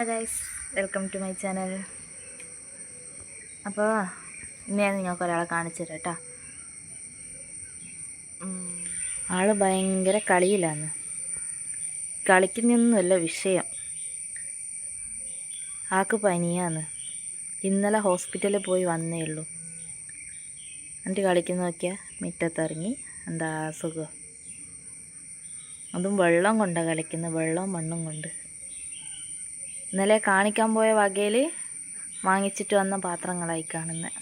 Guys welcome to my channel അപ്പോൾ ഇന്ന് ഞാൻ നിങ്ങൾക്ക് ഒരാളെ കാണിച്ചു തരാം കേട്ടോ ആൾ ഭയങ്കര കളിയിലാണ്. കളിക്കുന്നൊന്നുമല്ല വിഷയം. ആൾക്ക് പനിയാന്ന് ഇന്നലെ ഹോസ്പിറ്റലിൽ പോയി വന്നേ ഉള്ളൂ. എന്നിട്ട് കളിക്കുന്ന നോക്കിയാൽ മുറ്റത്തിറങ്ങി എന്താ സുഖം. അതും വെള്ളം കൊണ്ടാണ് കളിക്കുന്നത് വെള്ളവും മണ്ണും കൊണ്ട്. ഇന്നലെ കാണിക്കാൻ പോയ വകയിൽ വാങ്ങിച്ചിട്ട് വന്ന പാത്രങ്ങളായി കാണുന്നത്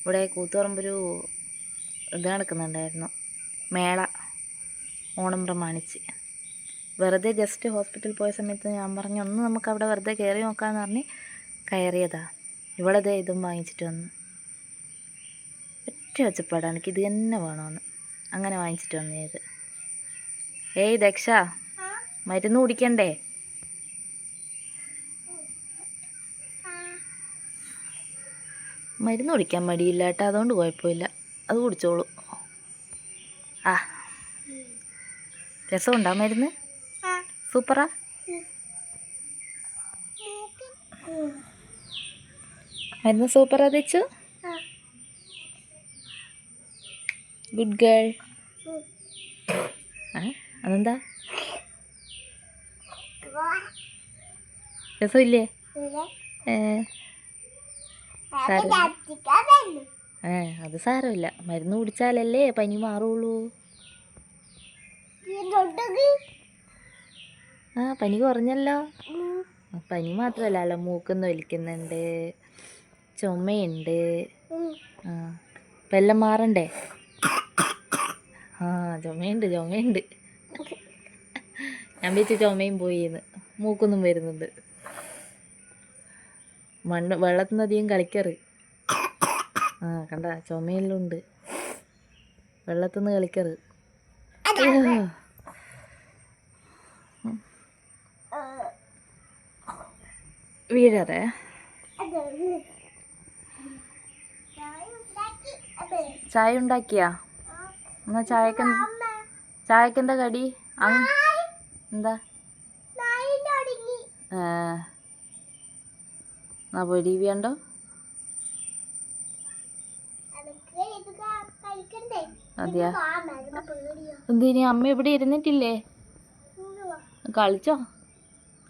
ഇവിടെ കൂത്തുപറമ്പൊരു ഇത് നടക്കുന്നുണ്ടായിരുന്നു. മേള. ഓണം പ്രമാണിച്ച്. വെറുതെ ജസ്റ്റ് ഹോസ്പിറ്റലിൽ പോയ സമയത്ത് ഞാൻ പറഞ്ഞു ഒന്ന് നമുക്ക് അവിടെ വെറുതെ കയറി നോക്കാമെന്ന് പറഞ്ഞ് കയറിയതാ. ദേ ഇതും വാങ്ങിച്ചിട്ട് വന്ന്. ഒറ്റ ഒച്ചപ്പാടാണ്. എനിക്ക് ഇത് തന്നെ വേണമെന്ന് അങ്ങനെ വാങ്ങിച്ചിട്ട് വന്നത്. ഏയ് ദക്ഷ മരുന്ന് കുടിക്കണ്ടേ? മരുന്ന് കുടിക്കാൻ മടിയില്ല കേട്ടോ അതുകൊണ്ട് കുഴപ്പമില്ല. അത് കുടിച്ചോളൂ. ആ. രസമുണ്ടോ മരുന്ന്? സൂപ്പറാ. മരുന്ന് സൂപ്പറാ തെച്ചു. Good girl. ആ അതെന്താ? രസമില്ലേ? ഏ. ഏ അത് സാരമില്ല. മരുന്ന് കുടിച്ചാലല്ലേ പനി മാറുള്ളൂ. ആ പനി കുറഞ്ഞല്ലോ. പനി മാത്രമല്ല അല്ല മൂക്കുന്ന് വലിക്കുന്നുണ്ട് ചുമയുണ്ട്. ആ ഇപ്പം എല്ലാം മാറണ്ടേ? ആ ചുമയുണ്ട് ചുമയുണ്ട്. ഞാൻ വെച്ച് ചുമയും പോയിന്ന് മൂക്കൊന്നും വരുന്നുണ്ട്. മണ്ണ് വെള്ളത്തിൽ നിന്ന് അധികം കളിക്കാറ്. ആ കണ്ട? ചുമയെല്ലാം ഉണ്ട്. വെള്ളത്തിൽ നിന്ന് കളിക്കാറ്. വീഴാതെ? ചായ ഉണ്ടാക്കിയാ? എന്നാ ചായക്ക് ചായക്കെന്താ കടി? എന്താ? ഏ എന്നാ പോയി ടി വി ഉണ്ടോ അതെയാ? എന്തിനി? അമ്മ ഇവിടെ ഇരുന്നിട്ടില്ലേ? കളിച്ചോ?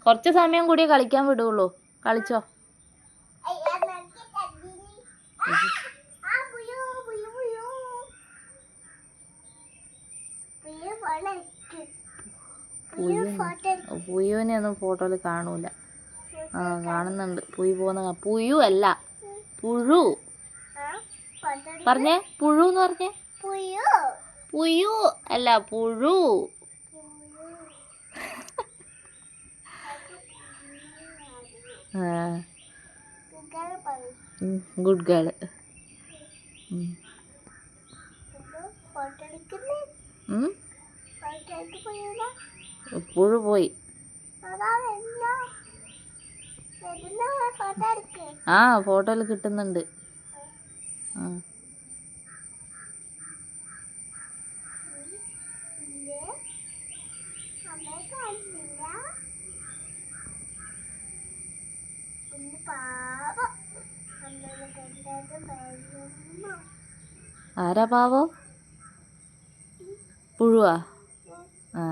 കുറച്ച് സമയം കൂടി കളിക്കാൻ വിടുള്ളൂ. കളിച്ചോ? പുയുവിനെ ഒന്നും ഫോട്ടോയിൽ കാണൂല. ആ കാണുന്നുണ്ട്. പുഴു പോകുന്ന പുയു അല്ല പുഴു. പറഞ്ഞേ പുഴു എന്ന് പറഞ്ഞേ? പുയു. അല്ല പുഴു. ഗുഡ് ഗേൾ പുഴു പോയി. ആ ഫോട്ടോയിൽ കിട്ടുന്നുണ്ട്. ആ. ആരാ പാവോ? പുഴുവാ? ആ.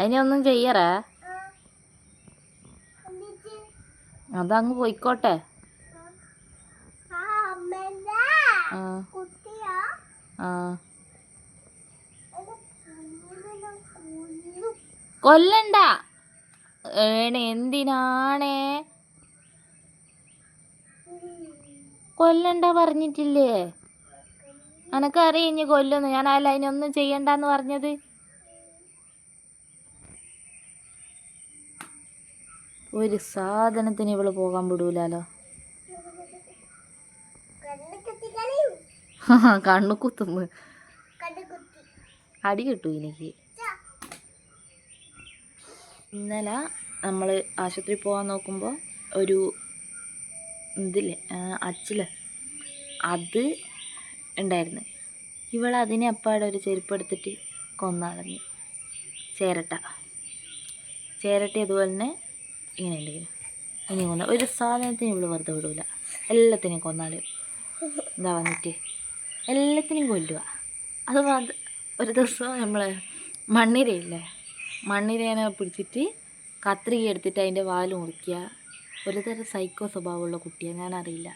അതിനൊന്നും ചെയ്യറേ? അതങ്ങ് പോയിക്കോട്ടെ. കൊല്ലണ്ട. ഏണേ എന്തിനാണേ? കൊല്ലണ്ട പറഞ്ഞിട്ടില്ലേ? അനക്കറിയ ഇനി കൊല്ലുന്നു? ഞാൻ അല്ല അതിനൊന്നും ചെയ്യണ്ടെന്ന് പറഞ്ഞത്. ഒരു സാധനത്തിന് ഇവൾ പോകാൻ വിടൂലോ കണ്ണു കുത്തുന്നു. അടി കിട്ടു എനിക്ക്. ഇന്നലെ നമ്മൾ ആശുപത്രി പോകാൻ നോക്കുമ്പോൾ ഒരു ഇതില്ലേ അച്ചിൽ. അത് ഉണ്ടായിരുന്നു. ഇവൾ അതിനെ അപ്പാടെ ഒരു ചെരുപ്പ് എടുത്തിട്ട് കൊന്നളഞ്ഞു. ചേരട്ട. ചേരട്ടി അതുപോലെ തന്നെ ഇങ്ങനെ ഉണ്ടെങ്കിൽ ഇനി കൊന്ന ഒരു സാധനത്തിനും ഇവൾ വെറുതെ വിടൂല. എല്ലാത്തിനെയും കൊന്നാൾ എന്താ വന്നിട്ട്. എല്ലാത്തിനെയും കൊല്ലുക. അത് ഒരു ദിവസം നമ്മൾ മണ്ണിരയില്ലേ മണ്ണിരേനെ പിടിച്ചിട്ട് കത്രിക എടുത്തിട്ട് അതിന്റെ വാൽ മുറിക്കുക. ഒരു തരം സൈക്കോ സ്വഭാവമുള്ള കുട്ടിയാണ് ഞാനറിയില്ല.